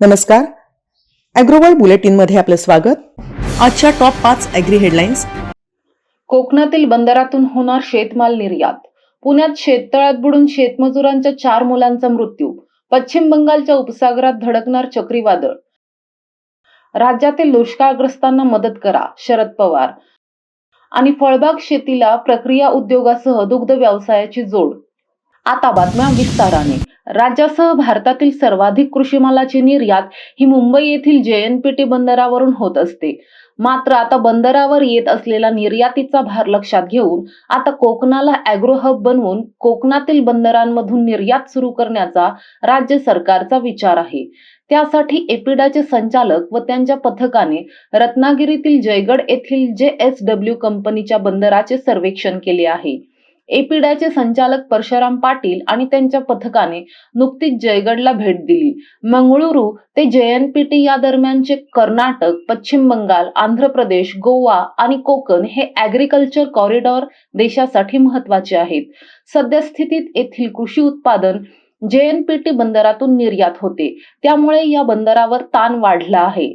नमस्कार. बुलेटिन बुलेटिनमध्ये आपलं स्वागत. आजच्या टॉप पाच ॲग्री हेडलाईन्स. कोकणातील बंदरातून होणार शेतमाल निर्यात. पुण्यात शेततळ्यात बुडून शेतमजुरांच्या चार मुलांचा मृत्यू. पश्चिम बंगालच्या उपसागरात धडकणार चक्रीवादळ. राज्यातील दुष्काळग्रस्तांना मदत करा शरद पवार. आणि फळबाग शेतीला प्रक्रिया उद्योगासह दुग्ध व्यवसायाची जोड. आता बातम्या विस्ताराने. राज्यासह भारतातील सर्वाधिक कृषी मालाची निर्यात ही मुंबई येथील जेएनपीटी बंदरावरून होत असते. मात्र आता बंदरावर येत असलेला निर्यातीचा भार लक्षात घेऊन आता कोकणाला अॅग्रो हब बनवून कोकणातील बंदरांमधून निर्यात सुरू करण्याचा राज्य सरकारचा विचार आहे. त्यासाठी एपिडाचे संचालक व त्यांच्या पथकाने रत्नागिरीतील जयगड येथील जे एस डब्ल्यू कंपनीच्या बंदराचे सर्वेक्षण केले आहे. एपिडाचे संचालक परशुराम पाटील आणि त्यांच्या पथकाने नुकतीच जयगडला भेट दिली. मंगळुरू ते जेएनपीटी या दरम्यानचे कर्नाटक पश्चिम बंगाल आंध्र प्रदेश गोवा आणि कोकण हे ऍग्रिकल्चर कॉरिडॉर देशासाठी महत्त्वाचे आहेत. सद्यस्थितीत येथील कृषी उत्पादन जेएनपीटी बंदरातून निर्यात होते. त्यामुळे या बंदरावर ताण वाढला आहे.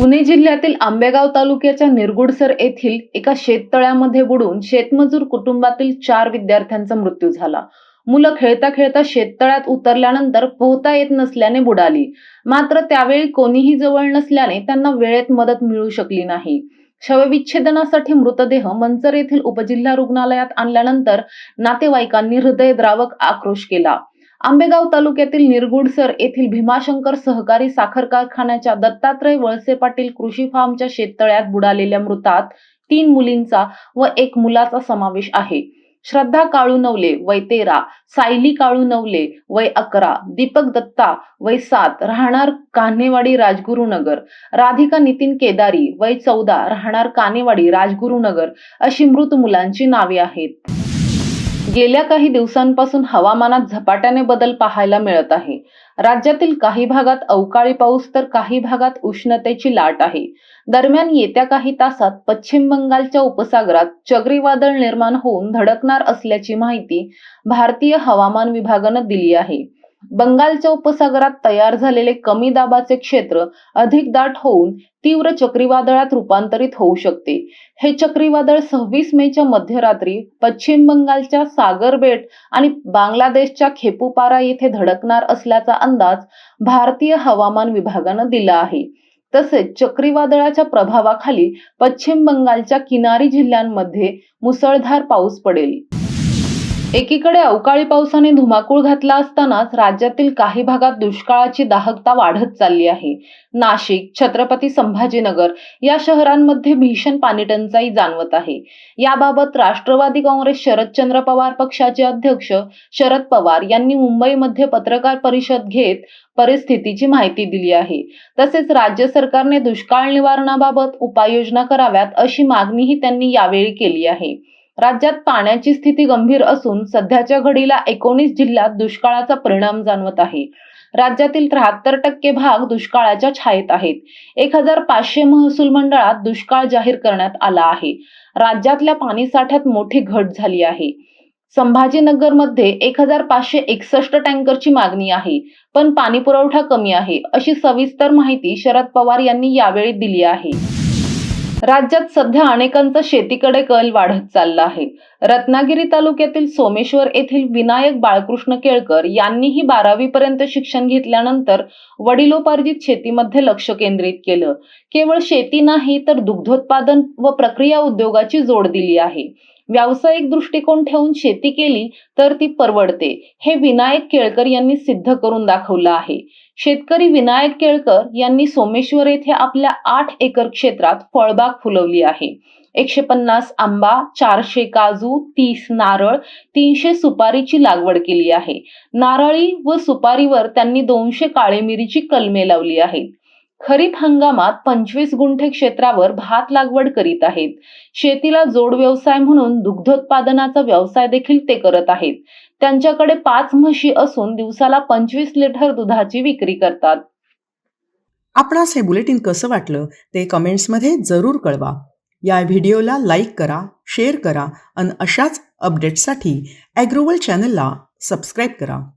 पुणे जिल्ह्यातील आंबेगाव तालुक्याच्या निरगुडसर येथील एका शेततळ्यामध्ये बुडून शेतमजूर कुटुंबातील चार विद्यार्थ्यांचा मृत्यू झाला. मुलं खेळता खेळता शेततळ्यात उतरल्यानंतर पोहता येत नसल्याने बुडाली मात्र त्यावेळी कोणीही जवळ नसल्याने त्यांना वेळेत मदत मिळू शकली नाही. शवविच्छेदनासाठी मृतदेह मंचर येथील उपजिल्हा रुग्णालयात आणल्यानंतर नातेवाईकांनी हृदयद्रावक आक्रोश केला. आंबेगाव तालुक्यातील निरगुडसर येथील भीमाशंकर सहकारी साखर कारखान्याच्या दत्तात्रय वळसे पाटील कृषी फार्मच्या शेततळ्यात बुडालेल्या मृतात तीन मुलींचा व एक मुलाचा समावेश आहे. श्रद्धा काळू नवले वय तेरा सायली काळू नवले वय अकरा दीपक दत्ता वय सात राहणार कान्हेवाडी राजगुरुनगर राधिका नितीन केदारी वय चौदा राहणार कानेवाडी राजगुरुनगर अशी मृत मुलांची नावे आहेत. गेल्या काही दिवसांपासून हवामानात झपाट्याने बदल पाहायला मिळत आहे. राज्यातील काही भागात अवकाळी पाऊस तर काही भागात उष्णतेची लाट आहे. दरम्यान येत्या काही तासात पश्चिम बंगालच्या उपसागरात चक्रीवादळ निर्माण होऊन धडकणार असल्याची माहिती भारतीय हवामान विभागानं दिली आहे. बंगालच्या उपसागरात तयार झालेले कमी दाबाचे क्षेत्र अधिक दाट होऊन तीव्र चक्रीवादळात रूपांतरित होऊ शकते. हे चक्रीवादळ सव्वीस मेच्या मध्यरात्री पश्चिम बंगालच्या सागर बेट आणि बांगलादेशच्या खेपुपारा येथे धडकणार असल्याचा अंदाज भारतीय हवामान विभागानं दिला आहे. तसेच चक्रीवादळाच्या प्रभावाखाली पश्चिम बंगालच्या किनारी जिल्ह्यांमध्ये मुसळधार पाऊस पडेल. एकीकडे अवकाळी पावसाने धुमाकूळ घातला असतानाच राज्यातील काही भागात दुष्काळाची दाहकता वाढत चालली आहे. नाशिक छत्रपती संभाजीनगर या शहरांमध्ये भीषण पाणीटंचाई जाणवत आहे. याबाबत राष्ट्रवादी काँग्रेस शरदचंद्र पवार पक्षाचे अध्यक्ष शरद पवार यांनी मुंबईमध्ये पत्रकार परिषद घेत परिस्थितीची माहिती दिली आहे. तसेच राज्य सरकारने दुष्काळ निवारणाबाबत उपाययोजना कराव्यात अशी मागणीही त्यांनी यावेळी केली आहे. राज्यात पाण्याची स्थिती गंभीर असून सध्याच्या घडीला एकोणीस जिल्ह्यात दुष्काळाचा परिणाम जाणवत आहे. राज्यातील त्र्याहत्तर टक्के भाग दुष्काळाच्या छायेत आहेत. एक हजार पाचशे महसूल मंडळात दुष्काळ जाहीर करण्यात आला आहे. राज्यातल्या पाणी साठ्यात मोठी घट झाली आहे. संभाजीनगरमध्ये एक हजार पाचशे एकसष्ट टँकरची मागणी आहे पण पाणी पुरवठा कमी आहे अशी सविस्तर माहिती शरद पवार यांनी यावेळी दिली आहे. राज्यात सध्या अनेकांचा शेतीकडे कल वाढत चालला आहे. रत्नागिरी तालुक्यातील सोमेश्वर येथील विनायक बाळकृष्ण केळकर यांनीही बारावी पर्यंत शिक्षण घेतल्यानंतर वडिलोपार्जित शेतीमध्ये लक्ष केंद्रित केलं. केवळ शेती नाही तर दुग्धोत्पादन व प्रक्रिया उद्योगाची जोड दिली आहे. व्यावसायिक दृष्टिकोन ठेवून शेती केली तर ती परवडते. हे विनायक केळकर यांनी सिद्ध करून दाखवलं आहे. शेतकरी विनायक केळकर यांनी सोमेश्वर येथे आपल्या आठ एकर क्षेत्रात फळबाग फुलवली आहे. एकशे पन्नास आंबा चारशे काजू तीस नारळ तीनशे सुपारीची लागवड केली आहे. नारळी व सुपारीवर त्यांनी दोनशे काळे मिरीची कलमे लावली आहेत. खरीप हंगामात पंचवीस गुंठे क्षेत्रावर भात लागवड करीत आहेत. शेतीला जोड व्यवसाय म्हणून दुग्धोत्पादनाचा व्यवसाय देखील ते करत आहेत. त्यांच्याकडे पाच म्हशी असून दिवसाला पंचवीस लिटर दुधाची विक्री करतात. आपणास हे बुलेटिन कसं वाटलं ते कमेंट्समध्ये जरूर कळवा. या व्हिडिओला लाईक करा शेअर करा आणि अशाच अपडेट्ससाठी ॲग्रोवल चॅनलला सबस्क्राईब करा.